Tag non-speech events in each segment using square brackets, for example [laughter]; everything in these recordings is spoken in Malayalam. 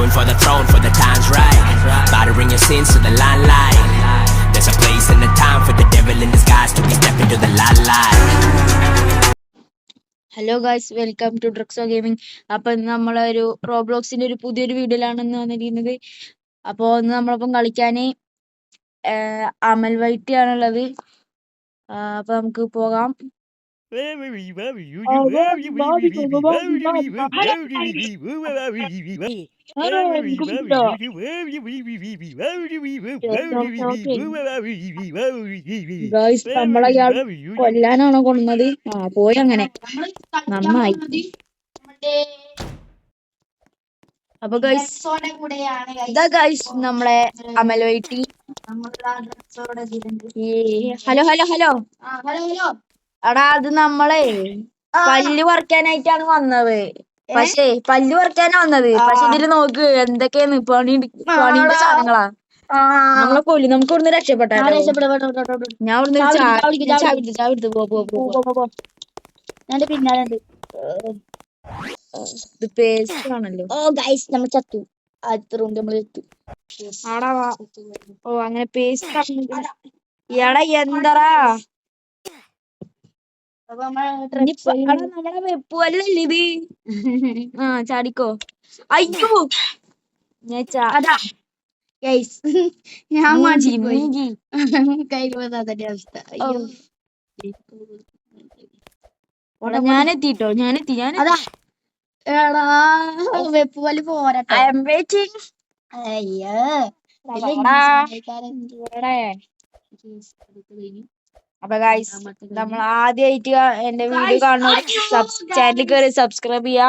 Going for the throne, for the time's right. Battering your sins to the limelight. There's a place and a time for the devil in disguise to be stepping to the limelight. Hello guys welcome to ഡ്രക്സോ gaming അപ്പൊ ഇന്ന് നമ്മളൊരു റോബ്ലോക്സിന്റെ ഒരു പുതിയൊരു വീഡിയോയിലാണ് ഇന്ന് വന്നിരിക്കുന്നത് അപ്പൊ ഇന്ന് നമ്മളൊപ്പം കളിക്കാന് ഏർ അമൽ വൈറ്റി ആണുള്ളത് ആ, അപ്പൊ നമുക്ക് പോകാം ഗായ്സ് നമ്മളെ ഇയാൾ കൊല്ലാനാണോ കൊന്നത്? ആ പോയി അങ്ങനെ. നന്നായി. അപ്പൊ ഇതാ ഗൈസ് നമ്മളെ Amal വൈറ്റി hello hello hello. Hello hello. എടാ അത് നമ്മളെ പല്ല് പറിക്കാനായിട്ടാണ് വന്നത്. പക്ഷേ പല്ല് പറിക്കാനാ വന്നത്. പക്ഷെ ഇതിൽ നോക്ക് എന്തൊക്കെയാണ് പണി പണിയുടെ സാധനങ്ങളാ. നമ്മളെ കൊല്ലി നമുക്ക് ഇവിടുന്ന് രക്ഷപ്പെട്ടോ ഞാൻ ഇവിടുന്ന് ചാവിടുത്ത് ചാവിടുത്ത് പോ. എന്റെ പിന്നാലെ ഇത് പേസ്റ്റ് ആണല്ലോ ഓ ഗൈസ് നമ്മൾ ചത്തു. ആദ്യത്തെ നമ്മൾ എത്തു ആടാ. ഓ അങ്ങനെ പേസ്റ്റ് എടാ എന്തടാ? അപ്പൊ നമ്മൾ വെപ്പുവല്ലേ ഇത്? ആ ചാടിക്കോ. അയ്യോ! ഞാൻ അതാ. ഞാൻ മാറ്റിപ്പോയി മൂഞ്ചി. കൈ പോകാതെ അവസ്ഥ. അയ്യോ. ഞാനെത്തിട്ടോ ഞാനെത്തി ഞാൻ അതാ. എടാ വെപ്പ് പോലെ പോരട്ടെ. ഐ എം വെയിറ്റിംഗ് അയ്യോ. അപ്പൊ ഗൈസ് നമ്മൾ ആദ്യമായിട്ട് എന്റെ വീഡിയോ കാണുന്ന ചാനലിൽ കയറി സബ്സ്ക്രൈബ് ചെയ്യാ.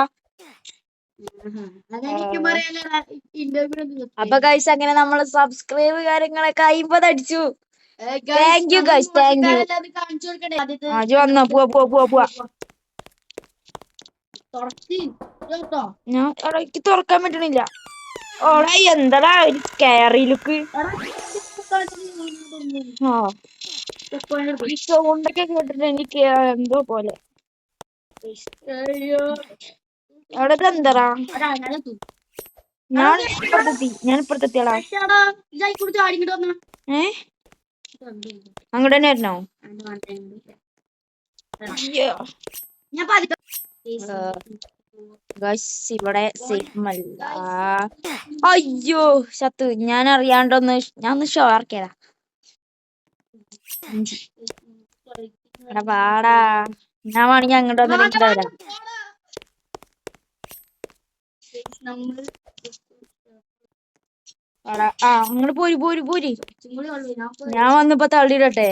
അപ്പൊ ഗൈസ് അങ്ങനെ നമ്മൾ സബ്സ്ക്രൈബ് കാര്യങ്ങളൊക്കെ അയിമ്പത് അടിച്ചു. Thank you guys thank you കാണിച്ചു വന്ന. പോവാ പോവാ പോവാ പോവാ. ഞാൻ എനിക്ക് തുറക്കാൻ പറ്റണില്ല. ഓടാ എന്താടാ ഒരു ലുക്ക് ആ. ഈ സൗണ്ടൊക്കെ കേട്ടിട്ട് എനിക്ക് എന്തോ പോലെ. ഞാൻ ഞാൻ ഏ അങ്ങോട്ട് തന്നെ ഗൈസ് ഇവിടെ സിഗ്മല്ല. അയ്യോ ശത്തു ഞാൻ അറിയാണ്ടൊന്ന് ഞാൻ ഒന്ന് എടാ പാടാ ഞാൻ വേണമെങ്കിൽ അങ്ങോട്ട് വന്നിട്ട് വരാം. ആ അങ്ങോട്ട് പോരി പോരി പോരി. ഞാൻ വന്നപ്പോ തള്ളിയിടട്ടെ.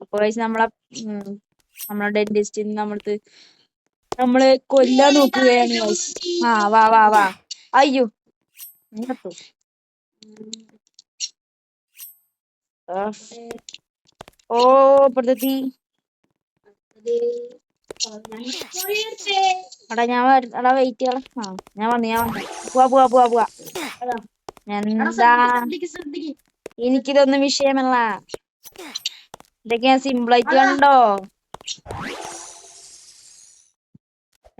അപ്പൊ നമ്മളെ നമ്മളെ ഡെന്റിസ്റ്റിന്ന് നമ്മളടുത്ത് നമ്മൾ കൊല്ലാൻ നോക്കുകയാണ് guys. ആ വാ വാ വാ. അയ്യോ. ഇങ്ങോട്ടോ ആ. ഓ പ്രതി. എടാ ഞാൻ വര- എടാ വെയിറ്റ് ചെയ്യണം ആ ഞാൻ വന്നു ഞാൻ വന്നു. പോവാ പോവാ പോവാ പോവാ. എന്താ. എനിക്കിതൊന്നും വിഷയമല്ല. ഇതൊക്കെ ഞാൻ സിമ്പിൾ ആയിട്ട് കണ്ടോ?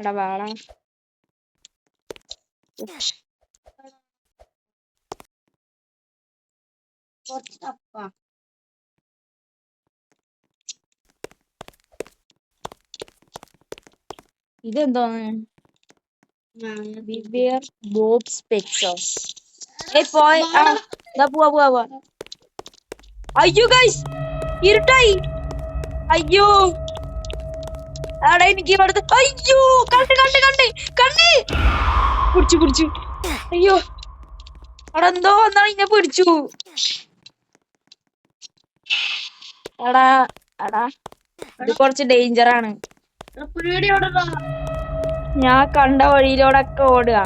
എടാ വാടാ കുറച്ച് ടഫാ. ഇതെന്തോന്ന്? ഞാൻ വിവിയർ ബോബ് സ്പെക്സോസ് ഏയ് പോയി. ആ പോവാ അയ്യോ ഗൈസ് ഇരുട്ടായി. അയ്യോ. അവിടെ എനിക്ക് അടുത്ത് അയ്യോ കണ്ട് കണ്ട് കണ്ട് കണ്ട് പിടിച്ചു പിടിച്ചു അയ്യോ. അവിടെ എന്തോ വന്നാ ഇന്നെ പിടിച്ചു. എടാ എടാ ഇത് കുറച്ച് ഡേഞ്ചർ ആണ്. ഞാൻ കണ്ട വഴിയിലൂടൊക്കെ ഓടുക.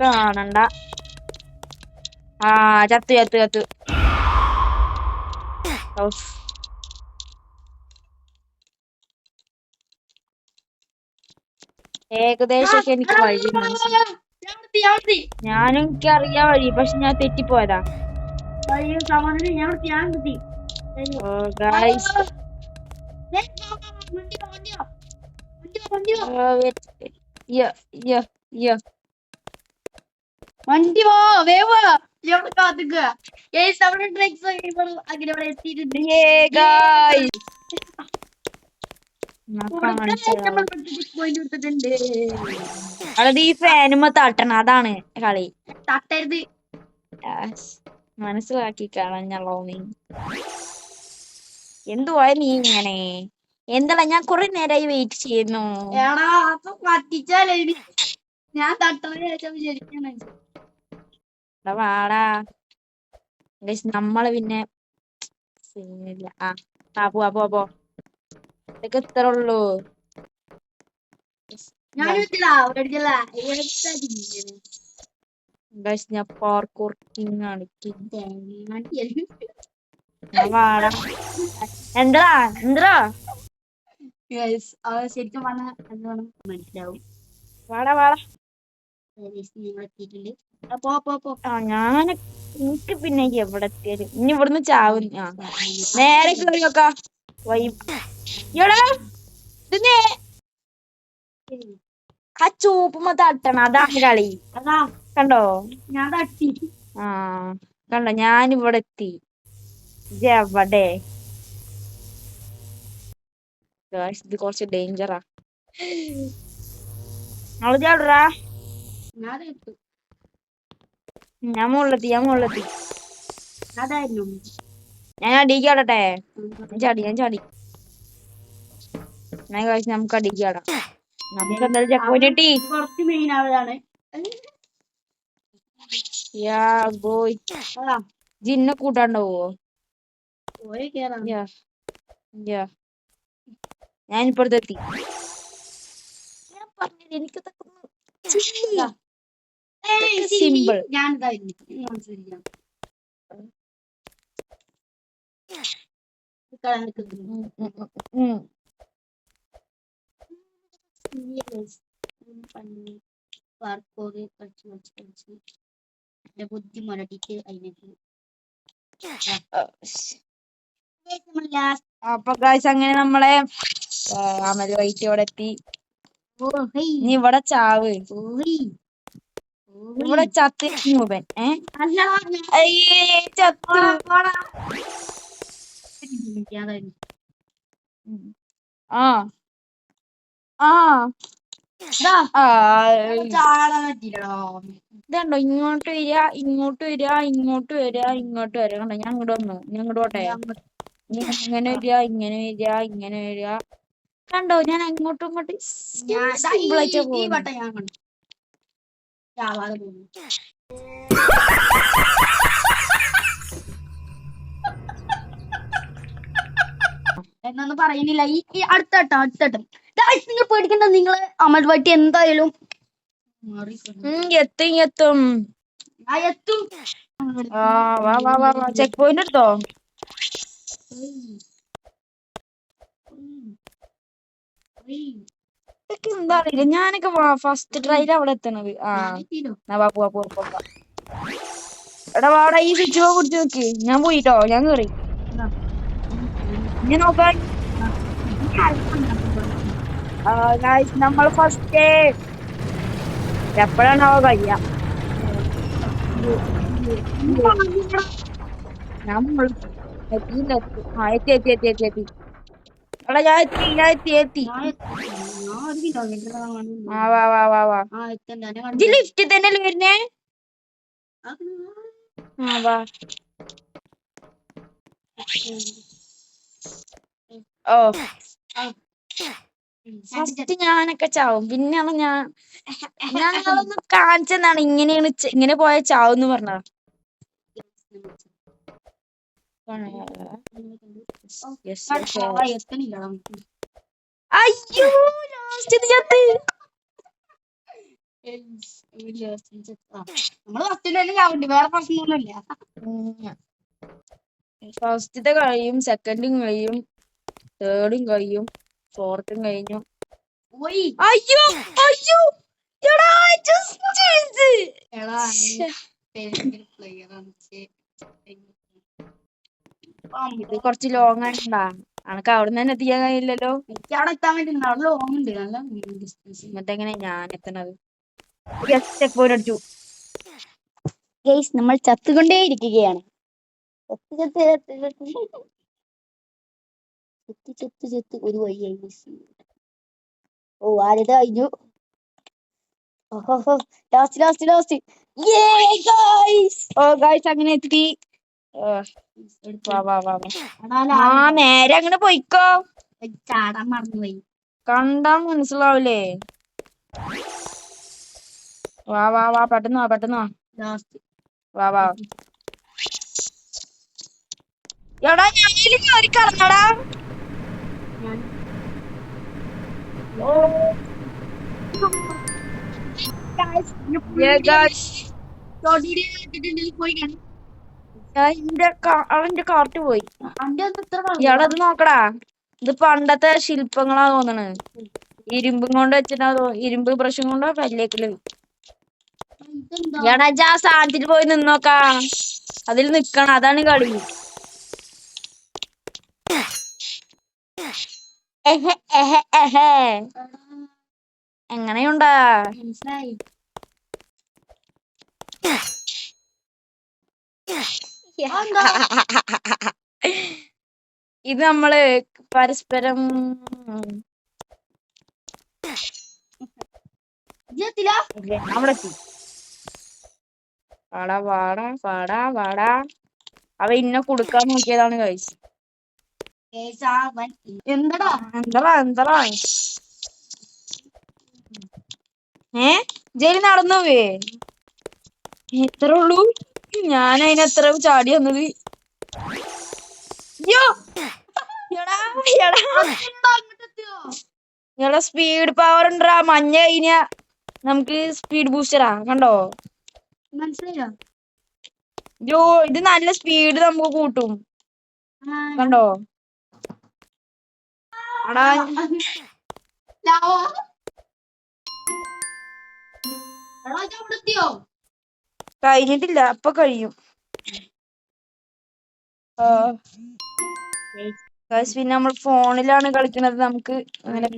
കാണണ്ട. ആ ചത്തു ചത്തു ചത്തു. ഔഫ്. ഏകദേശം എനിക്ക് വഴി ഞാനും എനിക്ക് അറിയാൻ വഴി പക്ഷെ ഞാൻ തെറ്റിപ്പോയതാ. വണ്ടി പോ വേവാ കാത്തുക നമ്മുടെ അങ്ങനെ എത്തിയിട്ടുണ്ട് യേ ഗൈസ് നമ്മൾ പോയിന്റ് എടുത്തിട്ടുണ്ട് അതായത് ഈ ഫാനുമ്മ തട്ടണം. അതാണ് കളി. തട്ടരുത്. മനസ്സിലാക്കി കളഞ്ഞല്ലോ നീ. എന്തുവാ നീ ഇങ്ങനെ? എന്താ ഞാൻ കുറെ നേരമായി വെയിറ്റ് ചെയ്യുന്നു. ഞാൻ വാടാ. നമ്മൾ പിന്നെ സീനില്ല. ആ ആ പോവാ പോവാ പോ. ഇതൊക്കെ ഇത്ര ഉള്ളൂ ഞാൻ പാർക്കൂർ കിങ് ആണ്. എന്താ എന്താ അത് ശരിക്കും പറഞ്ഞാൽ എന്താണ് മനസ്സിലാവും. വാടാ വാടാ. ഞാൻ എനിക്ക് പിന്നെ എവിടെ എത്തിയാലും ഇനി ഇവിടുന്ന് ചാവും. നേരെ കേറി നോക്കാ. ആ ചൂപ്പുമ്മ തട്ടണം അതാണ് കളി കണ്ടോ ഞാൻ തട്ടി ആ കണ്ടോ ഞാൻ ഇവിടെ എത്തി എവിടെ ഇത് കുറച്ച് ഡേഞ്ചറാ നമ്മൾ എത്തു ഞാൻ മുകളിലെത്തി ഞാൻ മുകളിലെത്തി അതായിരുന്നു ഞാൻ അടിക്കാടട്ടെ ഞാൻ ചാടി ഞാൻ ചാടി ഞാൻ കഴിച്ച് നമുക്ക് അടിക്ക് ആടാം നമുക്ക് എന്തായാലും ചെക്ക് പോയിന്റ് കിട്ടി കുറച്ച് മെയിൻ ആവതാണ് യാ ബോയ് ജിന്നെ കൂട്ടാണ്ടാവോ ഞാൻ ഇപ്പഴത്തെത്തി ഞാൻ ഇതൊക്കെ സിരി, simple. ഞാൻ ബുദ്ധി മുരടിച്ച് അതിനൊക്കെ അപ്പൊ ഗായ്സ് അങ്ങനെ നമ്മളെ അമൽ വൈറ്റ് ഇവിടെ എത്തി. നീ ഇവിടെ ചാവ്. ഇവിടെ ചത്തി മൂവൻ ഏ? ചത്തു. ആ. ആ. ഇതുണ്ടോ? ഇങ്ങോട്ട് വരിക ഇങ്ങോട്ട് വരിക ഇങ്ങോട്ട് വരിക ഇങ്ങോട്ട് വരിക. കണ്ടോ? ഞാൻ ഇങ്ങോട്ട് വന്നു. ഞാൻ ഇങ്ങോട്ട് പോട്ടെ. ഇങ്ങനെ വരിക ഇങ്ങനെ വരിക ഇങ്ങനെ വരിക. കണ്ടോ? ഞാൻ അങ്ങോട്ടും ഇങ്ങോട്ടും [laughs] എന്നൊന്നും പറയുന്നില്ല. ഈ ഈ അടുത്തട്ടം അടുത്തട്ടം നിങ്ങൾ പേടിക്കണ്ട. നിങ്ങൾ അമൽ വട്ടി എന്തായാലും എത്തും എത്തും. ആ എത്തും. ആ വാ വാ വാ വാ. ചെക്ക് പോയിന്റ് എടുത്തോ? ഇതൊക്കെ എന്താ അറിയില്ല. ഞാനൊക്കെ ഫസ്റ്റ് ട്രൈയിൽ അവിടെ എത്തണത്. ആ. പോവാ പോവാ എടാ വാടാ ഈ സ്വിച്ച് ബോർഡ് കുടിച്ചു നോക്കി. ഞാൻ പോയിട്ടോ? ഞാൻ കേറി. ഇനി നോക്കാൻ നമ്മൾ ഫസ്റ്റ് എപ്പോഴാണാവോ കഴിയാ? നമ്മൾ. ആ എത്തി എത്തി എത്തി എത്തി എത്തി. എടാ ഞാൻ എത്തി ഞാൻ എത്തി എത്തി. ആ വാ വാ വാ വാ. ഇത് ലിഫ്റ്റ് തന്നെയല്ലേ വരുന്നേ? ആ വാ. ഓ ഫസ്റ്റ് ഞാനൊക്കെ ചാവും. പിന്നെയാണ് ഞാൻ ഞങ്ങളൊന്ന് കാണിച്ചെന്നാണ് ഇങ്ങനെയാണ് ഇങ്ങനെ പോയ ചാവെന്ന് എന്ന് പറഞ്ഞത് അയ്യോ ലാസ്റ്റ് ചത്ത്. നമ്മൾ ഫസ്റ്റിൽ തന്നെ ചാവുണ്ട്. വേറെ പ്രശ്നമൊന്നുമില്ല. ഫസ്റ്റത്തെ കഴിയും സെക്കൻഡും കഴിയും. തേർഡും കഴിയും. ഫോർത്തും കഴിഞ്ഞു. അയ്യോ അയ്യോ. എടാ ഇത് കുറച്ച് ലോങ് ആണ്ടാ അനക്ക് അവിടെ നിന്ന് തന്നെ എത്തിക്കാൻ കഴിയില്ലല്ലോ. എനിക്ക് അവിടെ എത്താൻ അവിടെ ലോങ് ഉണ്ട്. നല്ല ഡിസ്റ്റൻസ് എന്നിട്ട് എങ്ങനെ ഞാൻ എത്തണത് ചെക്ക് പോയിന്റ് അടിച്ചു. ഗൈസ് നമ്മൾ ചത്തുകൊണ്ടേ ഇരിക്കുകയാണ് ചത്ത് ചത്ത് ചത്ത്. ചത്ത് ചെത്ത് ചെത്ത് ഒരു വഴിയായി. ഓ ആരത് കഴിഞ്ഞു ലാസ്റ്റ് ലാസ്റ്റ് ലാസ്റ്റ് ഓ ഗായ്സ് അങ്ങനെ എത്തി. ആ നേരെ അങ്ങനെ പോയിക്കോ ചാടാൻ മറന്നുപോയി കണ്ടാ മനസ്സിലാവൂലേ വാ വാ വാ പെട്ടെന്ന് വാ പെട്ടെന്ന് വാ. വാ വാ. എടാ ഞാനിതിൽ കേറി കിടന്നടാ ഞാൻ Yeah, guys. പോയി ഞാൻ ഇന്റെ കാ- അവന്റെ കാർട്ട് പോയി. ഇയാളത് നോക്കടാ. ഇത് പണ്ടത്തെ ശില്പങ്ങളാ തോന്നണ്. ഇരുമ്പും കൊണ്ട് വെച്ചിട്ടാ തോ- ഇരുമ്പ് ബ്രഷും കൊണ്ടോ പല്ലേക്കൽ ഇയാളാ സാധനത്തിൽ പോയി നിന്നോക്കാ. അതിൽ നിക്കണം. അതാണ് കളി. എങ്ങനെയുണ്ടാ? മനസ്സിലായി. ഇത് നമ്മൾ പരസ്പരം പാടാ പാടാ പാടാ പാടാ അവ ഇന്നെ കൊടുക്കാൻ നോക്കിയതാണ് കഴിച്ച് എന്തടാ? എന്തടാ എന്തടാ? ഏ? ജയിൽ നടന്നു എത്ര ഉള്ളൂ? ഞാൻ അതിനെത്ര ചാടി വന്നത്? ഇയാളെ സ്പീഡ് പവർ ഉണ്ടാ മഞ്ഞ കഴിഞ്ഞ നമുക്ക് സ്പീഡ് ബൂസ്റ്ററാ കണ്ടോ? മനസ്സിലായോ? യോ ഇത് നല്ല സ്പീഡ് നമുക്ക് കൂട്ടും. കണ്ടോ? ഇജ്ജ് കഴിഞ്ഞിട്ടില്ല അപ്പൊ കഴിയും. പിന്നെ നമ്മൾ ഫോണിലാണ് കളിക്കുന്നത് നമുക്ക് അങ്ങനെ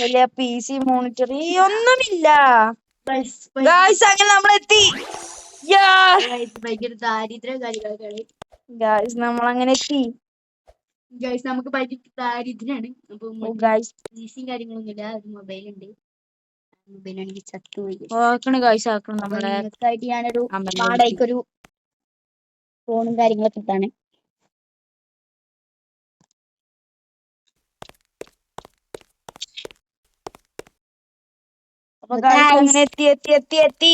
വലിയ പി സി മോണിറ്റർ ഒന്നുമില്ല അങ്ങനെ നമ്മൾ എത്തി ഭയങ്കര ദാരിദ്ര്യ ഗായ്സ് നമ്മൾ അങ്ങനെ എത്തി. ഗൈസ് നമുക്ക് ഭയങ്കര ദാരിദ്ര്യാണ് അപ്പൊ ഗായ്സ് കാര്യങ്ങളൊന്നും ഇല്ല ഒരു മൊബൈൽ ഉണ്ട്. മൊബൈലാണെങ്കിൽ ചത്തുപോയി ആക്കണ് ഗായ്സ് ആക്കണം. നമ്മളെ ഞാനൊരു പാടായിക്കൊരു ഫോണും കാര്യങ്ങളൊക്കെ ഇട്ടാണ്. അപ്പൊ ഗായ്സ് അങ്ങനെ എത്തി എത്തി എത്തി എത്തി.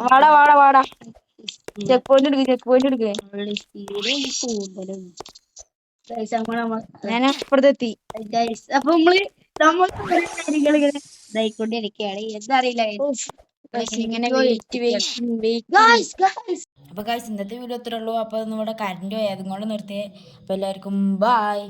വാടാ വാടാ വാടാ. ചെക്ക് പോയിന്റ് എടുക്കുക ചെക്ക് പോയിന്റ് എടുക്കുക ഗൈസ് ഞാൻ അപ്പുറത്തെത്തി ഗൈസ് അപ്പൊ നമ്മൾ നമ്മൾ കുറെ കാര്യങ്ങൾ ഇങ്ങനെ ഇതായിക്കൊണ്ടിരിക്കുകയാണ്. എന്താ അറിയില്ല ഗായ്സ് ഇങ്ങനെ wait wait wait guys guys അപ്പൊ ഗായ്സ് ഇന്നത്തെ വീഡിയോ ഇത്രയുള്ളൂ അപ്പൊ നമ്മുടെ കറണ്ട് പോയി. അതും കൊണ്ട് നിർത്തിയേ. അപ്പൊ എല്ലാവർക്കും ബായ്